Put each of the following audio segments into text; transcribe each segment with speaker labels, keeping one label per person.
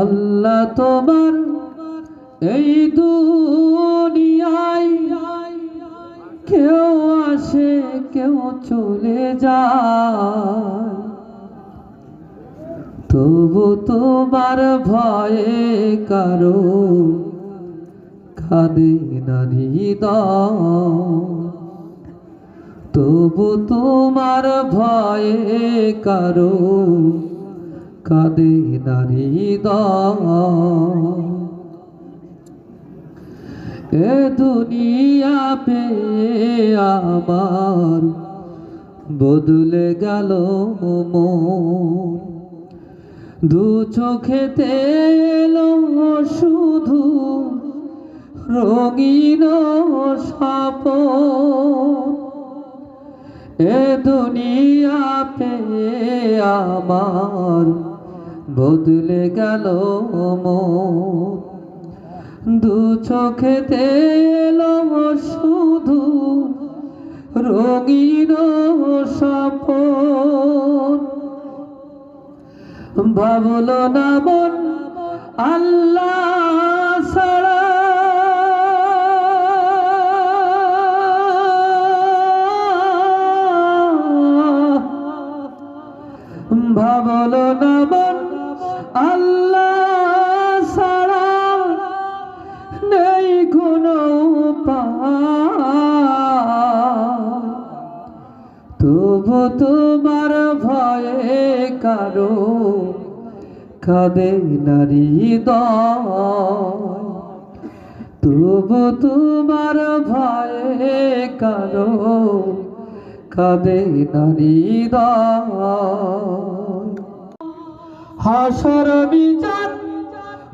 Speaker 1: আল্লাহ তোমার এই দুনিয়ায় কেউ আসে, কেউ চলে যায়। তবু তোমার ভয়ে কারও খাদে নারী তবু তোমার ভয়ে কারও কাঁদে নারী এ দুনিয়া পে আমার বদলে গেল মন দু চোখেতে এলো শুধু রঙিন সাপ এ দুনিয়া পে আমার বদলে গেল দু চোখেতে এলো শুধু রঙিন সাপন ভাবলো না মন আল্লাহ ভাবলো না মন আল্লাহ ছাড়া নেই কোনো তবু তোমার ভয়ে কারও কাঁদে নারী তবু তোমার ভয়ে কারও কাঁদে নারী হাসর বিচার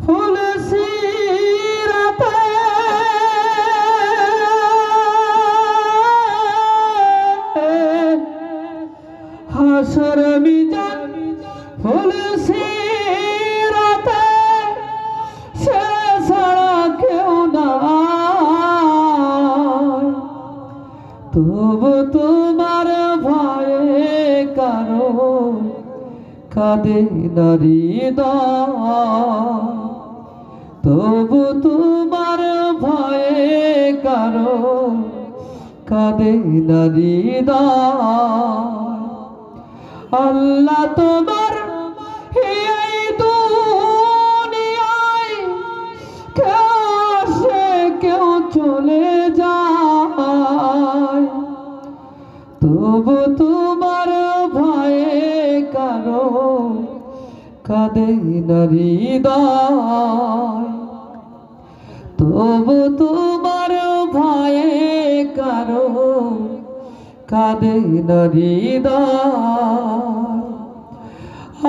Speaker 1: ফুল সিরাতে হাসর বিচার ফুল সিরাতে সে তবু তোমার কাঁদে নারী তবু তোমার ভয়ে কারও কাঁদে নারী আল্লাহ তোমার চলে যায় তবু তোমার কাঁদে নারী তবু তোমার ভয়ে কারও কাঁদে নারী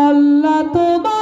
Speaker 1: আল্লাহ তো